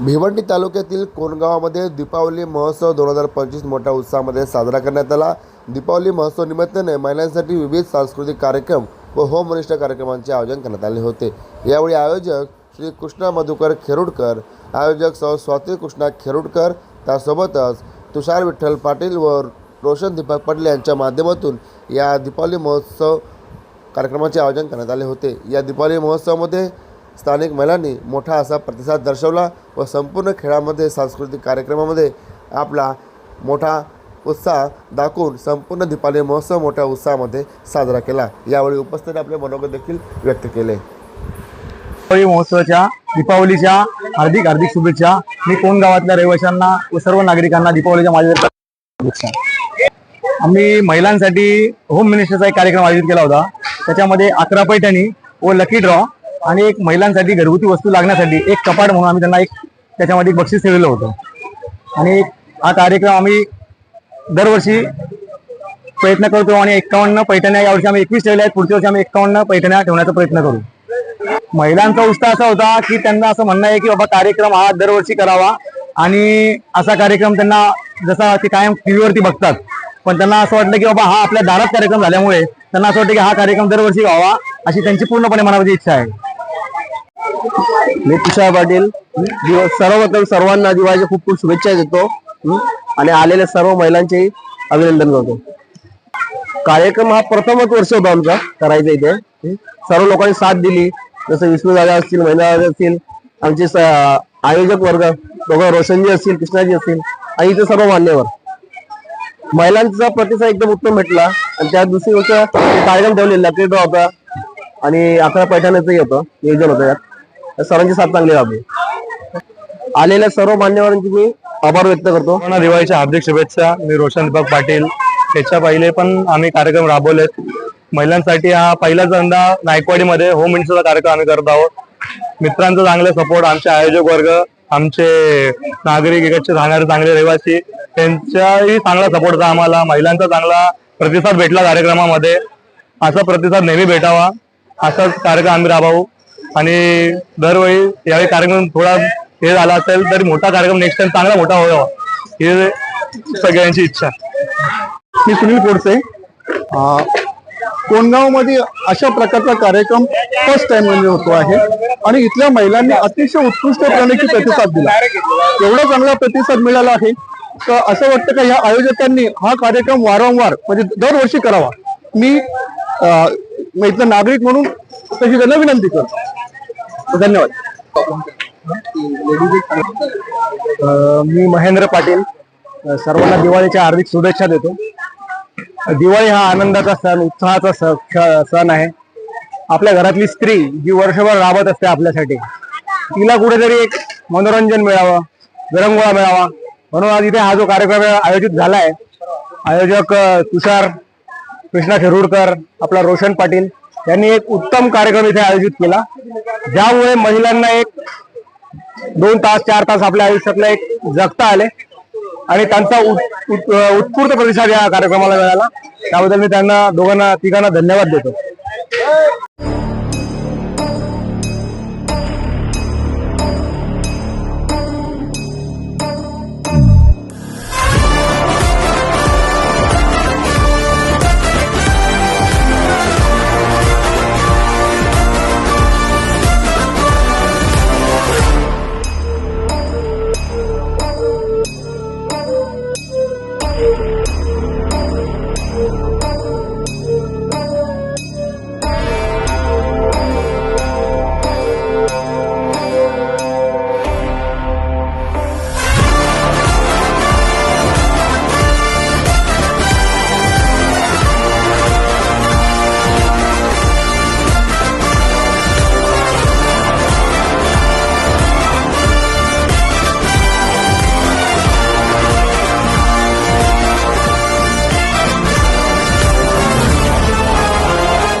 भिवंडी तालुक्यातील कोणगावामध्ये दीपावली महोत्सव दोन हजार पंचवीस मोठ्या उत्साहामध्ये साजरा करण्यात आला. दीपावली महोत्सव निमित्ताने महिलांसाठी विविध सांस्कृतिक कार्यक्रम व होमनिष्ठ कार्यक्रमांचे आयोजन करण्यात आले होते. यावेळी आयोजक श्री कृष्णा मधुकर खेरुडकर आयोजक सौ स्वाती कृष्णा खेरुडकर त्यासोबतच तुषार विठ्ठल पाटील व रोशन दीपक पाटील यांच्या माध्यमातून या दीपावली महोत्सव कार्यक्रमाचे आयोजन करण्यात आले होते. या दीपावली महोत्सवामध्ये स्थानिक महिलांनी मोठा असा प्रतिसाद दर्शवला व संपूर्ण खेळामध्ये सांस्कृतिक कार्यक्रमामध्ये आपला मोठा उत्साह दाखवून संपूर्ण दीपावली महोत्सव मोठ्या उत्साहामध्ये साजरा केला. यावेळी उपस्थित आपले मनोगत देखील व्यक्त केले. दीपावली महोत्सवाच्या दीपावलीच्या हार्दिक हार्दिक शुभेच्छा. मी कोण गावातल्या रहिवाशांना व सर्व नागरिकांना दीपावलीच्या माझ्या आम्ही महिलांसाठी होम मिनिस्टरचा एक कार्यक्रम आयोजित केला होता. त्याच्यामध्ये अकरा पैठणी व लकी ड्रॉ आणि एक महिलांसाठी घरगुती वस्तू लागण्यासाठी एक कपाट म्हणून आम्ही त्यांना एक त्याच्यामध्ये एक बक्षीस ठेवलेलं होतं. आणि हा कार्यक्रम आम्ही दरवर्षी प्रयत्न करतो आणि एक्कावन्न पैठण्या यावर्षी आम्ही एकवीस ठेवल्या आहेत. पुढच्या वर्षी आम्ही एक्कावन्न पैठण्या ठेवण्याचा प्रयत्न करू. महिलांचा उत्साह असा होता की त्यांना असं म्हणणं आहे की बाबा कार्यक्रम हा दरवर्षी करावा आणि असा कार्यक्रम त्यांना जसा ते कायम टीव्हीवरती बघतात. पण त्यांना असं वाटलं की बाबा हा आपल्या दारात कार्यक्रम झाल्यामुळे त्यांना असं वाटतं की हा कार्यक्रम दरवर्षी व्हावा अशी त्यांची पूर्णपणे मनामध्ये इच्छा आहे. मी तुषार पाटील. सर्वप्रथम सर्वांना दिवाळीच्या खूप खूप शुभेच्छा देतो. आणि आलेल्या सर्व महिलांचे अभिनंदन करतो. कार्यक्रम हा प्रथमच वर्ष होता आमचा करायचा इथे. सर्व लोकांनी साथ दिली. जसं विष्णू दादा असतील महिला दादा असतील आमचे आयोजक वर्ग दोघं रोशनजी असतील कृष्णाजी असतील आणि इथे सर्व मान्यवर. महिलांचा प्रतिसाद एकदम उत्तम भेटला. आणि त्या दुसरी गोष्ट कार्यक्रम ठेवलेला क्रीडा होता. आणि अकरा पैठण्याचंही होतं नियोजन होतं यात. सरांची सर्वांची साथ चांगली राहते आलेल्या सर्व मान्यवरांची मी आभार व्यक्त करतो. दिवाळीच्या हार्दिक शुभेच्छा. मी रोशन दीपक पाटील. त्याच्या पहिले पण आम्ही कार्यक्रम राबवलेत. महिलांसाठी हा पहिलाच यंदा नायकवाडीमध्ये होम मिनिस्टरचा कार्यक्रम आम्ही करत आहोत. मित्रांचा चांगला सपोर्ट आमचे आयोजक वर्ग आमचे नागरिक इकडचे राहणारे चांगले रहिवासी त्यांचाही चांगला सपोर्ट होता आम्हाला. महिलांचा चांगला प्रतिसाद भेटला कार्यक्रमामध्ये. असा प्रतिसाद नेहमी भेटावा. असाच कार्यक्रम आम्ही राबवू. आणि दरवेळी यावेळी कार्यक्रम थोडा हे झाला असेल तरी मोठा कार्यक्रम नेक्स्ट टाइम चांगला मोठा व्हावा. हे सगळ्यांची इच्छा. मी सुनील कोडसे. कोणगावमध्ये अशा प्रकारचा कार्यक्रम फर्स्ट टाइम म्हणजे होतो आहे. आणि इथल्या महिलांनी अतिशय उत्कृष्ट प्रतिसाद दिला. एवढा चांगला प्रतिसाद मिळाला आहे. तर असं वाटतं का या आयोजकांनी हा कार्यक्रम वारंवार म्हणजे दरवर्षी करावा. मी अं, इथला नागरिक म्हणून तशी त्यांना विनंती करतो. धन्यवाद. मी महेंद्र पाटील. सर्वांना दिवाळीच्या हार्दिक शुभेच्छा देतो. दिवाळी हा आनंदाचा सण उत्साहाचा स- सण आहे. आपल्या घरातली स्त्री जी वर्षभर राबत असते आपल्यासाठी तिला कुठेतरी एक मनोरंजन मिळावं विरंगुळा मिळावा. म्हणून आज इथे हा जो कार्यक्रम आयोजित झालाय आयोजक तुषार कृष्णा खेरुडकर आपला रोशन पाटील त्यांनी एक उत्तम कार्यक्रम इथे आयोजित केला. ज्यामुळे महिलांना एक दोन तास चार तास आपल्या आयुष्यातला एक जगता आले आणि त्यांचा उत्स्फूर्त प्रतिसाद या कार्यक्रमाला मिळाला. त्याबद्दल मी त्यांना दोघांना तिघांना धन्यवाद देतो.